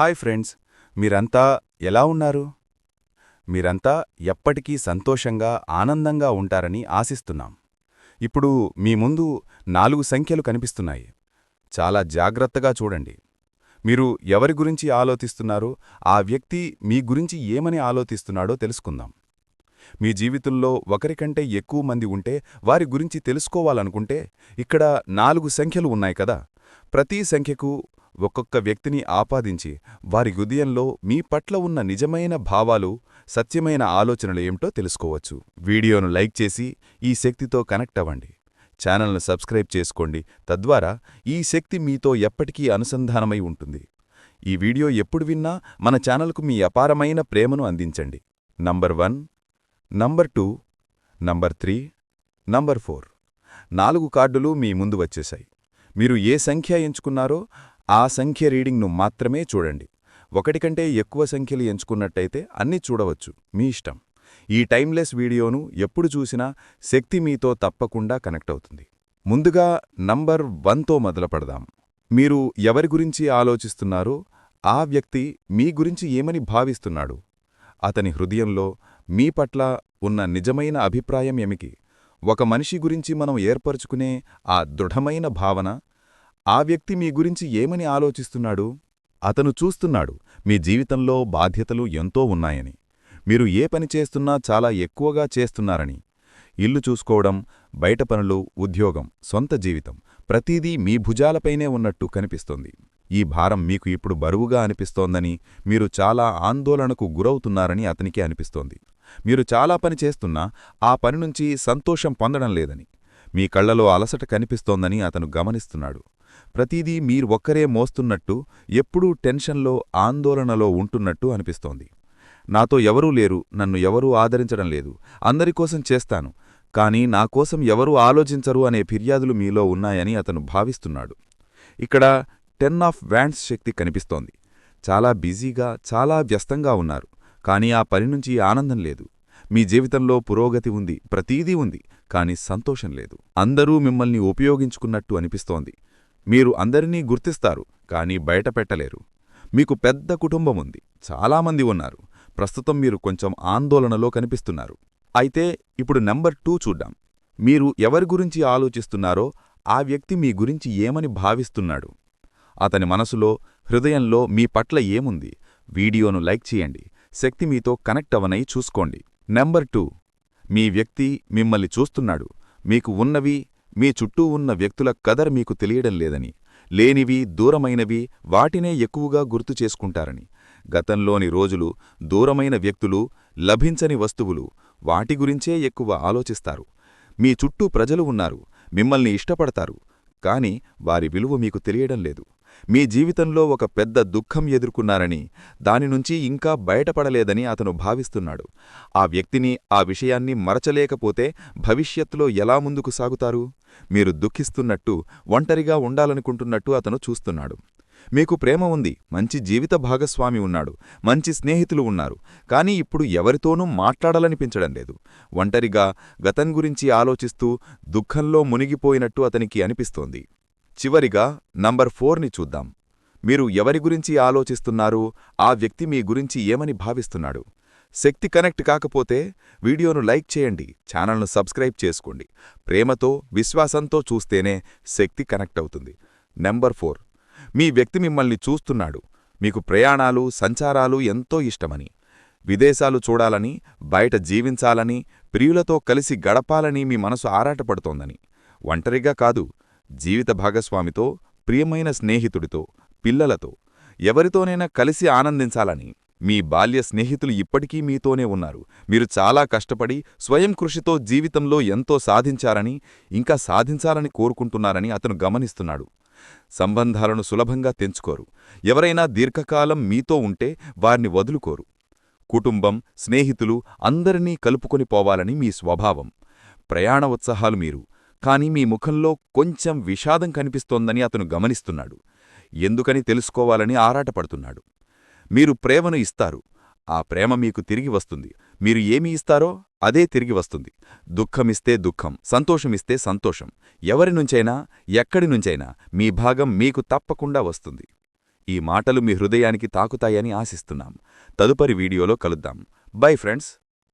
Hi friends మీరంతా ఎలా ఉన్నారు? మీరంతా ఎప్పటికీ సంతోషంగా ఆనందంగా ఉంటారని ఆశిస్తున్నాం. ఇప్పుడు మీ ముందు నాలుగు సంఖ్యలు కనిపిస్తున్నాయి. చాలా జాగ్రత్తగా చూడండి. మీరు ఎవరి గురించి ఆలోచిస్తున్నారో ఆ వ్యక్తి మీ గురించి ఏమని ఆలోచిస్తున్నాడో తెలుసుకుందాం. మీ జీవితంలో ఒకరికంటే ఎక్కువ మంది ఉంటే వారి గురించి తెలుసుకోవాలనుకుంటే ఇక్కడ నాలుగు సంఖ్యలు ఉన్నాయి కదా. ప్రతి సంఖ్యకు ఒక్కొక్క వ్యక్తిని ఆపాదించి వారి హృదయంలో మీ పట్ల ఉన్న నిజమైన భావాలు సత్యమైన ఆలోచనలు ఏమిటో తెలుసుకోవచ్చు. వీడియోను లైక్ చేసి ఈ శక్తితో కనెక్ట్ అవ్వండి. ఛానల్ను సబ్స్క్రైబ్ చేసుకోండి. తద్వారా ఈ శక్తి మీతో ఎప్పటికీ అనుసంధానమై ఉంటుంది. ఈ వీడియో ఎప్పుడు విన్నా మన ఛానల్కు మీ అపారమైన ప్రేమను అందించండి. Number one number two number three number four. నాలుగు కార్డులు మీ ముందు వచ్చేశాయి. మీరు ఏ సంఖ్య ఎంచుకున్నారో ఆ సంఖ్య రీడింగ్ను మాత్రమే చూడండి. ఒకటి కంటే ఎక్కువ సంఖ్యలు ఎంచుకున్నట్టయితే అన్నీ చూడవచ్చు. మీ ఇష్టం. ఈ టైమ్లెస్ వీడియోను ఎప్పుడు చూసినా శక్తి మీతో తప్పకుండా కనెక్ట్ అవుతుంది. ముందుగా నంబర్ వన్తో మొదలుపడదాం. మీరు ఎవరి గురించి ఆలోచిస్తున్నారో ఆ వ్యక్తి మీ గురించి ఏమని భావిస్తున్నాడు? అతని హృదయంలో మీ పట్ల ఉన్న నిజమైన అభిప్రాయం ఏమికి ఒక మనిషి గురించి మనం ఏర్పరచుకునే ఆ దృఢమైన భావన ఆ వ్యక్తి మీ గురించి ఏమని ఆలోచిస్తున్నాడు? అతను చూస్తున్నాడు మీ జీవితంలో బాధ్యతలు ఎంతో ఉన్నాయని. మీరు ఏ పని చేస్తున్నా చాలా ఎక్కువగా చేస్తున్నారని. ఇల్లు చూసుకోవడం బయట పనులు ఉద్యోగం సొంత జీవితం ప్రతీదీ మీ భుజాలపైనే ఉన్నట్టు కనిపిస్తోంది. ఈ భారం మీకు ఇప్పుడు బరువుగా అనిపిస్తోందని మీరు చాలా ఆందోళనకు గురవుతున్నారని అతనికి అనిపిస్తోంది. మీరు చాలా పని చేస్తున్నా ఆ పని నుంచి సంతోషం పొందడం లేదని. మీ కళ్ళలో అలసట కనిపిస్తోందని అతను గమనిస్తున్నాడు. ప్రతిదీ మీరు ఒక్కరే మోస్తున్నట్టు ఎప్పుడూ టెన్షన్లో ఆందోళనలో ఉంటున్నట్టు అనిపిస్తోంది. నాతో ఎవరూ లేరు నన్ను ఎవరూ ఆదరించడం లేదు అందరికోసం చేస్తాను కాని నాకోసం ఎవరూ ఆలోచించరు అనే ఫిర్యాదులు మీలో ఉన్నాయని అతను భావిస్తున్నాడు. ఇక్కడ టెన్ ఆఫ్ వ్యాండ్స్ శక్తి కనిపిస్తోంది. చాలా బిజీగా చాలా వ్యస్తంగా ఉన్నారు కాని ఆ పని నుంచి ఆనందం లేదు. మీ జీవితంలో పురోగతి ఉంది ప్రతీదీ ఉంది కాని సంతోషం లేదు. అందరూ మిమ్మల్ని ఉపయోగించుకున్నట్టు అనిపిస్తోంది. మీరు అందరినీ గుర్తిస్తారు కానీ బయటపెట్టలేరు మీకు పెద్ద కుటుంబం ఉంది. చాలామంది ఉన్నారు. ప్రస్తుతం మీరు కొంచెం ఆందోళనలో కనిపిస్తున్నారు. అయితే ఇప్పుడు నెంబర్ టూ చూడ్డాం మీరు ఎవరి గురించి ఆలోచిస్తున్నారో ఆ వ్యక్తి మీ గురించి ఏమని భావిస్తున్నాడు? అతని మనసులో హృదయంలో మీ పట్ల ఏముంది? వీడియోను లైక్ చేయండి. శక్తి మీతో కనెక్ట్ అవనై చూసుకోండి. Number two. మీ వ్యక్తి మిమ్మల్ని చూస్తున్నాడు. మీకు ఉన్నవి మీ చుట్టూ ఉన్న వ్యక్తుల కదర్ మీకు తెలియడం లేదని లేనివి దూరమైనవి వాటినే ఎక్కువగా గుర్తు చేసుకుంటారని. గతంలోని రోజులు దూరమైన వ్యక్తులు లభించని వస్తువులు వాటి గురించే ఎక్కువ ఆలోచిస్తారు. మీ చుట్టూ ప్రజలు ఉన్నారు మిమ్మల్ని ఇష్టపడతారు కాని వారి విలువ మీకు తెలియడం లేదు. మీ జీవితంలో ఒక పెద్ద దుఃఖం ఎదుర్కొన్నారని దానినుంచి ఇంకా బయటపడలేదని అతను భావిస్తున్నాడు. ఆ వ్యక్తిని ఆ విషయాన్ని మరచలేకపోతే భవిష్యత్తులో ఎలా ముందుకు సాగుతారు? మీరు దుఃఖిస్తున్నట్టు ఒంటరిగా ఉండాలనుకుంటున్నట్టు అతను చూస్తున్నాడు. మీకు ప్రేమ ఉంది మంచి జీవిత భాగస్వామి ఉన్నాడు మంచి స్నేహితులు ఉన్నారు కానీ ఇప్పుడు ఎవరితోనూ మాట్లాడాలనిపించడం లేదు. ఒంటరిగా గతం గురించి ఆలోచిస్తూ దుఃఖంలో మునిగిపోయినట్టు అతనికి అనిపిస్తోంది. చివరిగా నంబర్ ఫోర్ని చూద్దాం. మీరు ఎవరి గురించి ఆలోచిస్తున్నారు? ఆ వ్యక్తి మీ గురించి ఏమని భావిస్తున్నాడు? శక్తి కనెక్ట్ కాకపోతే వీడియోను లైక్ చేయండి ఛానల్ను సబ్స్క్రైబ్ చేసుకోండి. ప్రేమతో విశ్వాసంతో చూస్తేనే శక్తి కనెక్ట్ అవుతుంది. Number four. మీ వ్యక్తి మిమ్మల్ని చూస్తున్నాడు. మీకు ప్రయాణాలు సంచారాలు ఎంతో ఇష్టమని. విదేశాలు చూడాలని బయట జీవించాలని ప్రియులతో కలిసి గడపాలని మీ మనసు ఆరాటపడుతోందని. ఒంటరిగా కాదు జీవిత భాగస్వామితో ప్రియమైన స్నేహితుడితో పిల్లలతో ఎవరితోనైనా కలిసి ఆనందించాలని మీ బాల్య స్నేహితులు ఇప్పటికీ మీతోనే ఉన్నారు. మీరు చాలా కష్టపడి స్వయం కృషితో జీవితంలో ఎంతో సాధించారని ఇంకా సాధించాలని కోరుకుంటున్నారని అతను గమనిస్తున్నాడు. సంబంధాలను సులభంగా తెంచుకోరు. ఎవరైనా దీర్ఘకాలం మీతో ఉంటే వారిని వదులుకోరు. కుటుంబం స్నేహితులు అందరినీ కలుపుకొని పోవాలని మీ స్వభావం. ప్రయాణ ఉత్సాహాలు మీరు కాని మీ ముఖంలో కొంచెం విషాదం కనిపిస్తోందని అతను గమనిస్తున్నాడు. ఎందుకని తెలుసుకోవాలని ఆరాటపడుతున్నాడు. మీరు ప్రేమను ఇస్తారు. ఆ ప్రేమ మీకు తిరిగి వస్తుంది. మీరు ఏమి ఇస్తారో అదే తిరిగి వస్తుంది. దుఃఖమిస్తే దుఃఖం సంతోషమిస్తే సంతోషం. ఎవరినుంచైనా ఎక్కడినుంచైనా మీ భాగం మీకు తప్పకుండా వస్తుంది. ఈ మాటలు మీ హృదయానికి తాకుతాయని ఆశిస్తున్నాం. తదుపరి వీడియోలో కలుద్దాం. Bye friends.